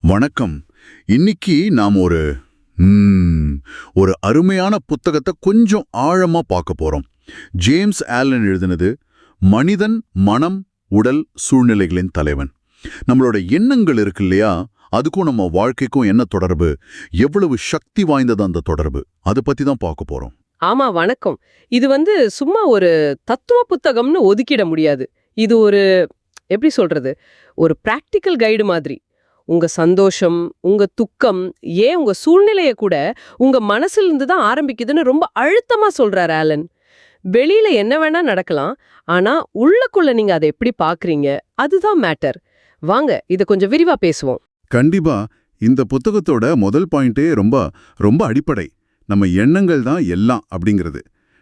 வணக்கம். இன்னைக்கு நாம் ஒரு ஒரு அருமையான புத்தகத்தை கொஞ்சம் ஆழமா பார்க்க போறோம். ஜேம்ஸ் ஆலன் எழுதினது மனிதன் மனம் உடல் சூழ்நிலைகளின் தலைவன். நம்மளோட எண்ணங்கள் இருக்கு இல்லையா? அதுக்கும் நம்ம வாழ்க்கைக்கும் என்ன தொடர்பு? எவ்வளவு சக்தி வாய்ந்தது அந்த தொடர்பு? அதை பத்தி தான் பார்க்க போறோம். ஆமா வணக்கம். இது வந்து சும்மா ஒரு தத்துவ புத்தகம்னு ஒதுக்கிட முடியாது. இது ஒரு எப்படி சொல்றது? ஒரு பிராக்டிக்கல் கைடு மாதிரி. உங்க சந்தோஷம் உங்க துக்கம் ஏன் உங்க சூழ்நிலைய கூட உங்க மனசுல இருந்து தான் ஆரம்பிக்குதுன்னு ரொம்ப அழுத்தமா சொல்றாரு ஆலன். வெளியில என்ன வேணா நடக்கலாம் ஆனா உள்ளக்குள்ள நீங்க அதை எப்படி பாக்குறீங்க அதுதான் மேட்டர். வாங்க இத கொஞ்சம் விரிவா பேசுவோம். கண்டிப்பா இந்த புத்தகத்தோட முதல் பாயிண்டே ரொம்ப ரொம்ப அடிப்படை. நம்ம எண்ணங்கள் தான் எல்லாம் அப்படிங்கிறது.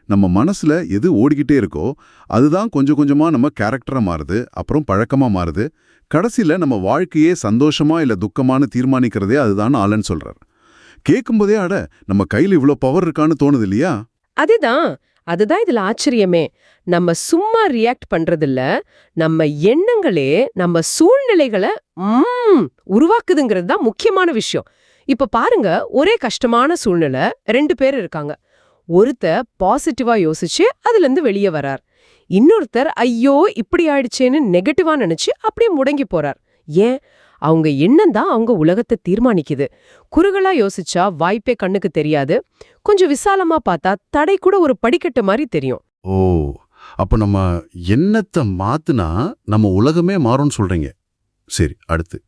நம்ம மனசுல எது ஓடிக்கிட்டே இருக்கோ அதுதான் கொஞ்சம் கொஞ்சமா நம்ம கேரக்டரா மாறுது அப்புறம் பழக்கமா மாறுது. கடைசியில நம்ம வாழ்க்கையே சந்தோஷமா இல்ல துக்கமானு தீர்மானிக்கிறதே அதுதான் ஆலன் சொல்றார். கேட்கும்போதே அட நம்ம கையில் இவ்வளோ பவர் இருக்கான்னு தோணுது இல்லையா அதுதான். அதுதான் இதுல ஆச்சரியமே. நம்ம சும்மா ரியாக்ட் பண்றதில்ல நம்ம எண்ணங்களே நம்ம சூழ்நிலைகளை உருவாக்குதுங்கிறது தான் முக்கியமான விஷயம். இப்ப பாருங்க ஒரே கஷ்டமான சூழ்நிலை ரெண்டு பேர் இருக்காங்க. ஒருத்தர் பாசிட்டிவா யோசிச்சு அதுல இருந்து வெளியே வரார். இன்னொருத்தர் ஐயோ இப்படி ஆயிடுச்சேன்னு நெகட்டிவா நினைச்சு அப்படியே முடங்கி போறார். ஏன்? அவங்க எண்ணம் தான் அவங்க உலகத்தை தீர்மானிக்குது. குறுகலா யோசிச்சா வாய்ப்பே கண்ணுக்கு தெரியாது. கொஞ்சம் விசாலமா பார்த்தா தடை கூட ஒரு படிக்கட்டு மாதிரி தெரியும். ஓ அப்ப நம்ம எண்ணத்தை மாத்துனா நம்ம உலகமே மாறும்னு சொல்றீங்க. சரி அடுத்து.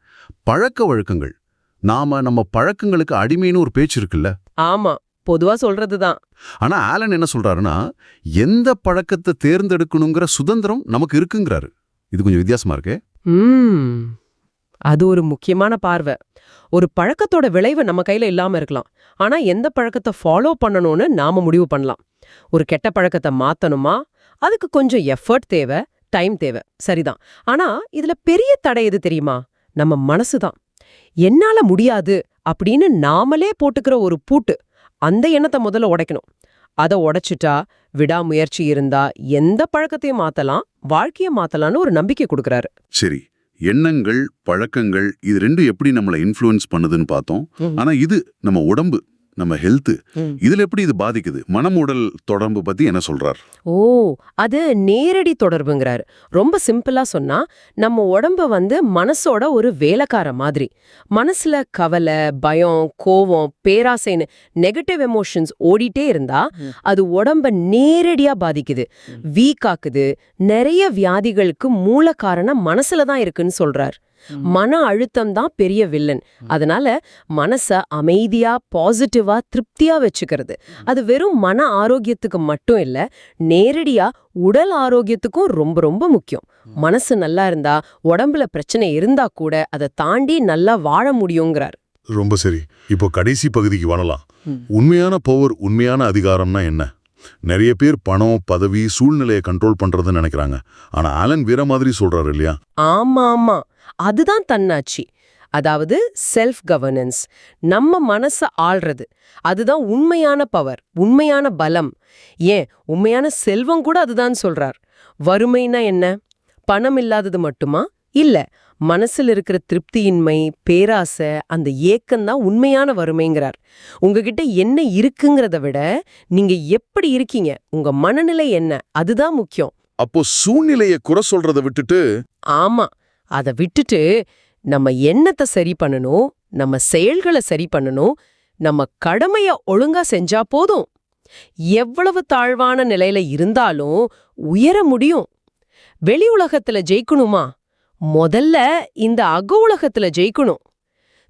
பழக்க வழக்கங்கள். நாம நம்ம பழக்கங்களுக்கு அடிமைன்னு ஒரு பேச்சு இருக்குல்ல? ஆமா. பொதுவா சொல்றதுதான். ஆனா ஆலன் என்ன சொல்றாருன்னா எந்த பழக்கத்தை தேர்ந்தெடுக்கணுங்கிற சுதந்திரம் நமக்கு இருக்குங்கிறாரு. இது கொஞ்சம் வித்தியாசமா இருக்கே. அது ஒரு முக்கியமான பார்வை. ஒரு பழக்கத்தோட விளைவு நம்ம கையில இல்லாம இருக்கலாம். ஆனா எந்த பழக்கத்தை ஃபாலோ பண்ணணும்னு நாம முடிவு பண்ணலாம். ஒரு கெட்ட பழக்கத்தை மாத்தணுமா? அதுக்கு கொஞ்சம் எஃபர்ட் தேவை டைம் தேவை. சரிதான். ஆனா இதுல பெரிய தடை எது தெரியுமா? நம்ம மனசுதான். என்னால முடியாது அப்படின்னு நாமளே போட்டுக்கிற ஒரு பூட்டு. அந்த எண்ணத்தை முதல்ல உடைக்கணும். அதை உடைச்சிட்டா விடாமுயற்சி இருந்தா எந்த பழக்கத்தையும் மாத்தலாம் வாழ்க்கைய மாத்தலாம்னு ஒரு நம்பிக்கை கொடுக்கறாரு. சரி எண்ணங்கள் பழக்கங்கள் இது ரெண்டும் எப்படி நம்மளை இன்ஃப்ளூயன்ஸ் பண்ணுதுன்னு பார்த்தோம். ஆனா இது நம்ம உடம்பு. நம்ம ஹெல்த் ம். இதுல எப்படி இது பாதிக்குது? மனம் உடல் தொடர்பு பத்தி என்ன சொல்றார்? ஓ அது நேரடி தொடர்புங்கிறாரு. ரொம்ப சிம்பிளா சொன்னா நம்ம உடம்ப வந்து மனசோட ஒரு வேலைக்கார மாதிரி. மனசுல கவலை பயம் கோவம் பேராசைன்னு நெகட்டிவ் எமோஷன்ஸ் ஓடிட்டே இருந்தா அது உடம்ப நேரடியா பாதிக்குது. வீக் ஆக்குது. நிறைய வியாதிகளுக்கு மூல காரணம் மனசுல தான் இருக்குன்னு சொல்றார். மன அழுத்தம் தான் பெரிய வில்லன். அதனால மனச அமைதியா பாசிட்டிவா திருப்தியா வச்சுக்கிறது. அது வெறும் மன ஆரோக்கியத்துக்கு மட்டும் இல்ல நேரடியா உடல் ஆரோக்கியத்துக்கும் ரொம்ப ரொம்ப முக்கியம். மனசு நல்லா இருந்தா உடம்புல பிரச்சனை இருந்தா கூட அதை தாண்டி நல்லா வாழ முடியுங்கிறார். ரொம்ப சரி. இப்போ கடைசி பகுதிக்கு வரலாம். உண்மையான பவர் உண்மையான அதிகாரம்னா என்ன? நிறைய பேர் பணம் பதவி சூழ்நிலையை கண்ட்ரோல் பண்றதுன்னு நினைக்கிறாங்க. ஆனா ஆலன் வேற மாதிரி சொல்றாரு இல்லையா? ஆமா ஆமா அதுதான் தன்னாட்சி. அதாவது செல்ஃப் கவர்னன்ஸ் நம்ம மனச ஆள்றது. அதுதான் உண்மையான பவர் உண்மையான பலம். ஏன்? உண்மையான செல்வம் கூட அதுதான் சொல்றார். வறுமைனா என்ன? பணம் இல்லாதது மட்டுமா? இல்ல மனசுல இருக்கிற திருப்தியின்மை பேராசை அந்த ஏக்கம்தான் உண்மையான வறுமைங்கிறார். உங்ககிட்ட என்ன இருக்குங்கிறத விட நீங்க எப்படி இருக்கீங்க? உங்க மனநிலை என்ன? அதுதான் முக்கியம். அப்போ சூழ்நிலையை குறை சொல்றதை விட்டுட்டு ஆமா. அத விட்டுட்டு நம்ம எண்ணத்தை சரி பண்ணணும் நம்ம செயல்களை சரி பண்ணணும் நம்ம கடமைய ஒழுங்கா செஞ்சா போதும். எவ்வளவு தாழ்வான நிலையில இருந்தாலும் உயர முடியும். வெளி உலகத்துல ஜெயிக்கணுமா? முதல்ல இந்த அக உலகத்துல ஜெயிக்கணும்.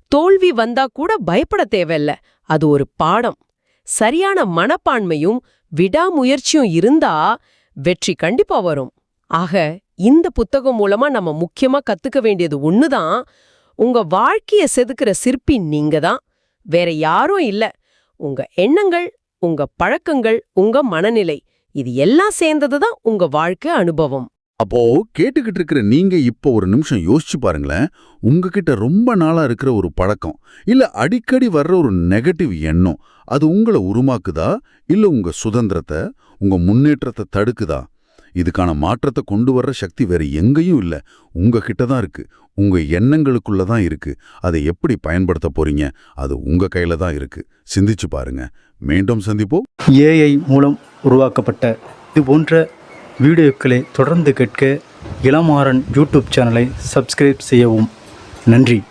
தோல்வி வந்தா கூட பயப்பட தேவையில்ல. அது ஒரு பாடம். சரியான மனப்பான்மையும் விடாமுயற்சியும் இருந்தா வெற்றி கண்டிப்பா வரும். ஆக இந்த புத்தகம் மூலமா நம்ம முக்கியமா கத்துக்க வேண்டியது ஒண்ணுதான். உங்க வாழ்க்கைய செதுக்குற சிற்பி நீங்க தான் வேற யாரும் இல்ல. உங்க எண்ணங்கள் உங்க பழக்கங்கள் உங்க மனநிலை இது எல்லாம் சேர்ந்தது தான் உங்க வாழ்க்கை அனுபவம். அப்போ கேட்டுக்கிட்டு இருக்கிற நீங்க இப்போ ஒரு நிமிஷம் யோசிச்சு பாருங்களேன். உங்ககிட்ட ரொம்ப நாளா இருக்கிற ஒரு பழக்கம் இல்ல அடிக்கடி வர்ற ஒரு நெகட்டிவ் எண்ணம் அது உங்களை உருமாக்குதா? இல்ல உங்க சுதந்திரத்தை உங்க முன்னேற்றத்தை தடுக்குதா? இதுக்கான மாற்றத்தை கொண்டு வர்ற சக்தி வேற எங்கேயும் இல்லை. உங்ககிட்ட தான் இருக்கு. உங்க எண்ணங்களுக்குள்ள தான் இருக்கு. அதை எப்படி பயன்படுத்த போறீங்க? அது உங்க கையில தான் இருக்கு. சிந்திச்சு பாருங்க. மீண்டும் சந்திப்போம். ஏஐ மூலம் உருவாக்கப்பட்ட இது போன்ற வீடியோக்களை தொடர்ந்து கேட்க இளமாறன் யூடியூப் சேனலை சப்ஸ்கிரைப் செய்யவும். நன்றி.